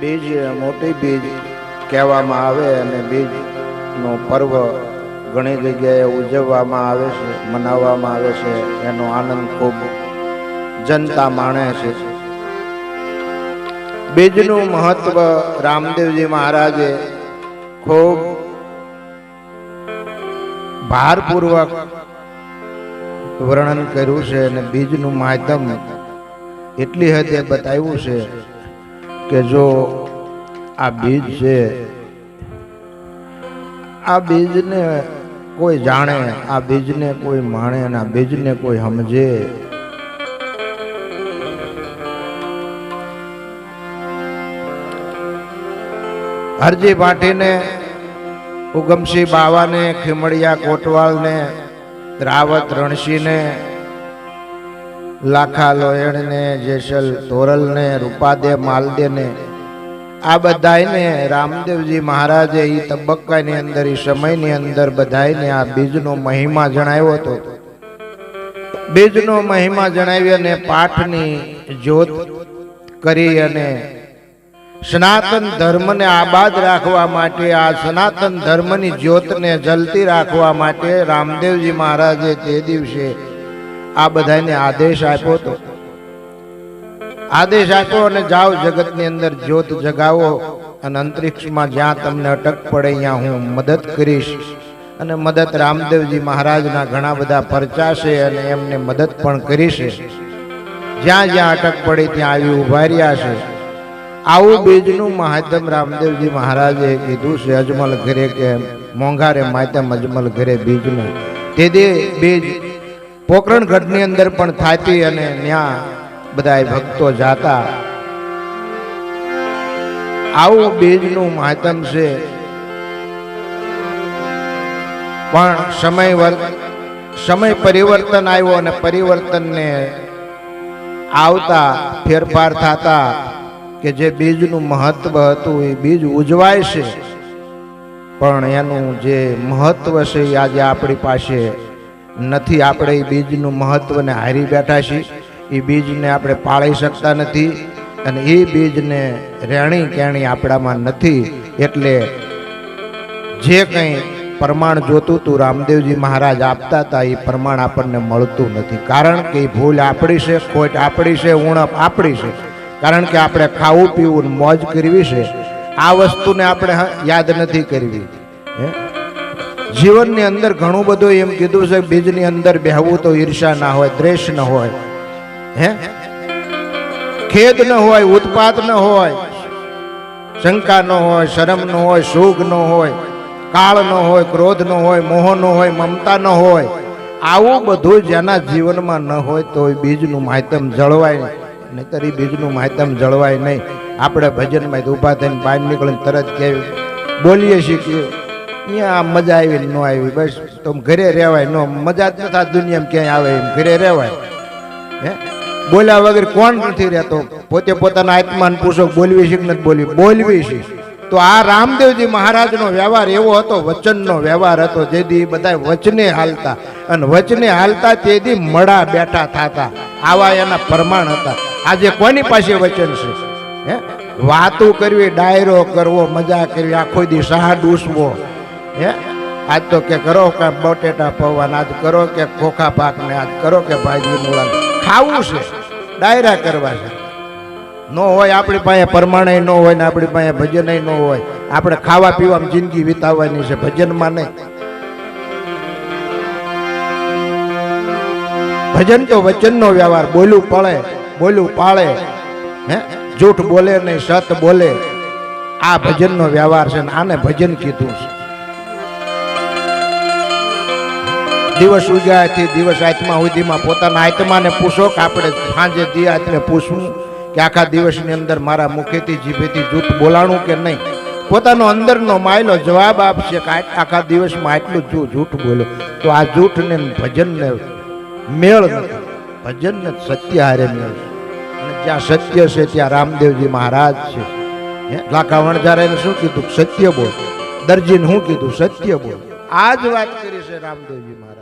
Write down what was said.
બીજ, મોટી બીજ કહેવામાં આવે અને બીજનો પર્વ ઘણી જગ્યાએ ઉજવવામાં આવે છે, મનાવવામાં આવે છે. એનો આનંદ ખૂબ જનતા માણે છે. બીજનું મહત્વ રામદેવજી મહારાજે ખૂબ ભારપૂર્વક વર્ણન કર્યું છે અને બીજનું માધ્યમ એટલી હદે બતાવ્યું છે કે જો આ બીજ છે, આ બીજને કોઈ જાણે, આ બીજને કોઈ માણે અને આ બીજને કોઈ સમજે. હરજી ભાટીને ઉગમસિંહ બાવાને, ખીમડિયા કોટવાલને રાવત રણસિંહને લાખા લોયણને જેસલ તોરલને, રૂપાદે, માલદેને, આ બધાને રામદેવજી મહારાજે એ તબક્કાની અંદર એ સમયની અંદર બધાને આ બીજનો મહિમા જણાવ્યો હતો. બીજનો મહિમા જણાવી અને પાઠની જ્યોત કરી અને સનાતન ધર્મને આબાદ રાખવા માટે, આ સનાતન ધર્મની જ્યોતને જલતી રાખવા માટે રામદેવજી મહારાજે તે દિવસે આ બધાને આદેશ આપ્યો હતો આદેશ આપ્યો અને જાઓ જગતની અંદર જ્યોત જગાવો અને અંતરિક્ષમાં જ્યાં તમને અટક પડે ત્યાં હું મદદ કરીશ. અને મદદ રામદેવજી મહારાજના ઘણા બધા પરચા અને એમને મદદ પણ કરી જ્યાં જ્યાં અટક પડે ત્યાં આવી ઊભા રહ્યા છે. આવું બીજનું મહાત્મ રામદેવજી મહારાજે કીધું છે, અજમલ ઘરે કે મોંઘારે માહિતમ અજમલ ઘરે બીજનું. તે બીજ પોકરણ ગઢની અંદર પણ થાતી અને ત્યાં બધા ભક્તો જાતા. આવું બીજનું મહાત્મ છે. પણ સમય સમય પરિવર્તન આવ્યો અને પરિવર્તનને આવતા ફેરફાર થતા કે જે બીજનું મહત્વ હતું એ બીજ ઉજવાય છે. પણ એનું જે મહત્વ છે આજે આપણી પાસે નથી આપણે એ બીજનું મહત્ત્વને હારી બેઠા છીએ. એ બીજને આપણે પાળી શકતા નથી અને એ બીજને રહેણી કેણી આપણામાં નથી. એટલે જે કંઈ પ્રમાણ જોતું હતું રામદેવજી મહારાજ આપતા હતા, એ પ્રમાણ આપણને મળતું નથી. કારણ કે એ ભૂલ આપણી છે, ખોટ આપણી છે, ઉણપ આપણી છે. કારણ કે આપણે ખાવું, પીવું મોજ કરવી છે. આ વસ્તુને આપણે યાદ નથી કરવી. હે? જીવનની અંદર ઘણું બધું એમ કીધું છે, બીજની અંદર બેહવું તો ઈર્ષા ના હોય, દ્વેષ ન હોય. હે? ખેદ ન હોય, ઉત્પાત ન હોય, શંકા ન હોય, શરમ ન હોય, સુખ ન હોય, કાળ ન હોય, ક્રોધ ન હોય, મોહ ન હોય, મમતા ન હોય. આવું બધું જેના જીવનમાં ન હોય તો બીજનું માધ્યમ જળવાય નહીતર એ બીજનું માધ્યમ જળવાય નહીં. આપણે ભજનમાં ઊભા થઈને બહાર નીકળીને તરત કહેવી, બોલીએ શીખીએ અહીંયા મજા આવી ન આવી, બસ. તો ઘરે રહેવાય, ન મજા જ નથી દુનિયામાં ક્યાંય આવે એમ. ઘરે રહેવાય. હે? બોલ્યા વગર કોણ નથી રહેતો? પોતે પોતાના આત્માન પૂછો, બોલવી શીખ નથી બોલવી? બોલવી શીખ તો આ રામદેવજી મહારાજનો વ્યવહાર એવો હતો, વચનનો વ્યવહાર હતો જેથી બધા વચને હાલતા. અને વચને હાલતા તેથી મડા બેઠા થતા. આવા એના પ્રમાણ હતા. આજે કોની પાસે વચન છે? હે? વાતો કરવી, ડાયરો કરવો, મજા કરવી, આખો દી સાહ ડૂસવો હે? આજ તો કે કરો કે બટેટા પૌવાને, આજ કરો કે ખોખા પાકને, આજ કરો કે ભાજી મૂળા ખાવું છે, ડાયરા કરવા છે. ન હોય આપણી પાસે પરમાણે ન હોય ને આપણી પાસે ભજન ન હોય. આપણે ખાવા પીવામાં જિંદગી વિતાવવાની છે, ભજનમાં નહીં. ભજન તો વચનનો વ્યવહાર, બોલું પડે, બોલું પાળે. હે? જૂઠ બોલે નહીં, સત બોલે. આ ભજનનો વ્યવહાર છે ને આને ભજન કીધું છે. દિવસ ઉગ્યાથી દિવસ આત્મા સુધીમાં પોતાના આત્માને પૂછો કે આપણે સાંજે દિયાતને પૂછવું કે આખા દિવસની અંદર મારા મુખેથી, જીભેથી જૂઠ બોલાણું કે નહીં? પોતાનો અંદરનો માયલો જવાબ આપશે કે આખા દિવસમાં આટલું જો, જૂઠ બોલો. તો આ જૂઠને ભજનને મેળ ભજનને સત્ય હારે મેળ અને જ્યાં સત્ય છે, ત્યાં રામદેવજી મહારાજ છે. હે? લાખા વણઝારાએ શું કીધું? સત્ય બોલ. દરજીને શું કીધું? સત્ય બોલ. આ જ વાત કરી છે રામદેવજી મહારાજ.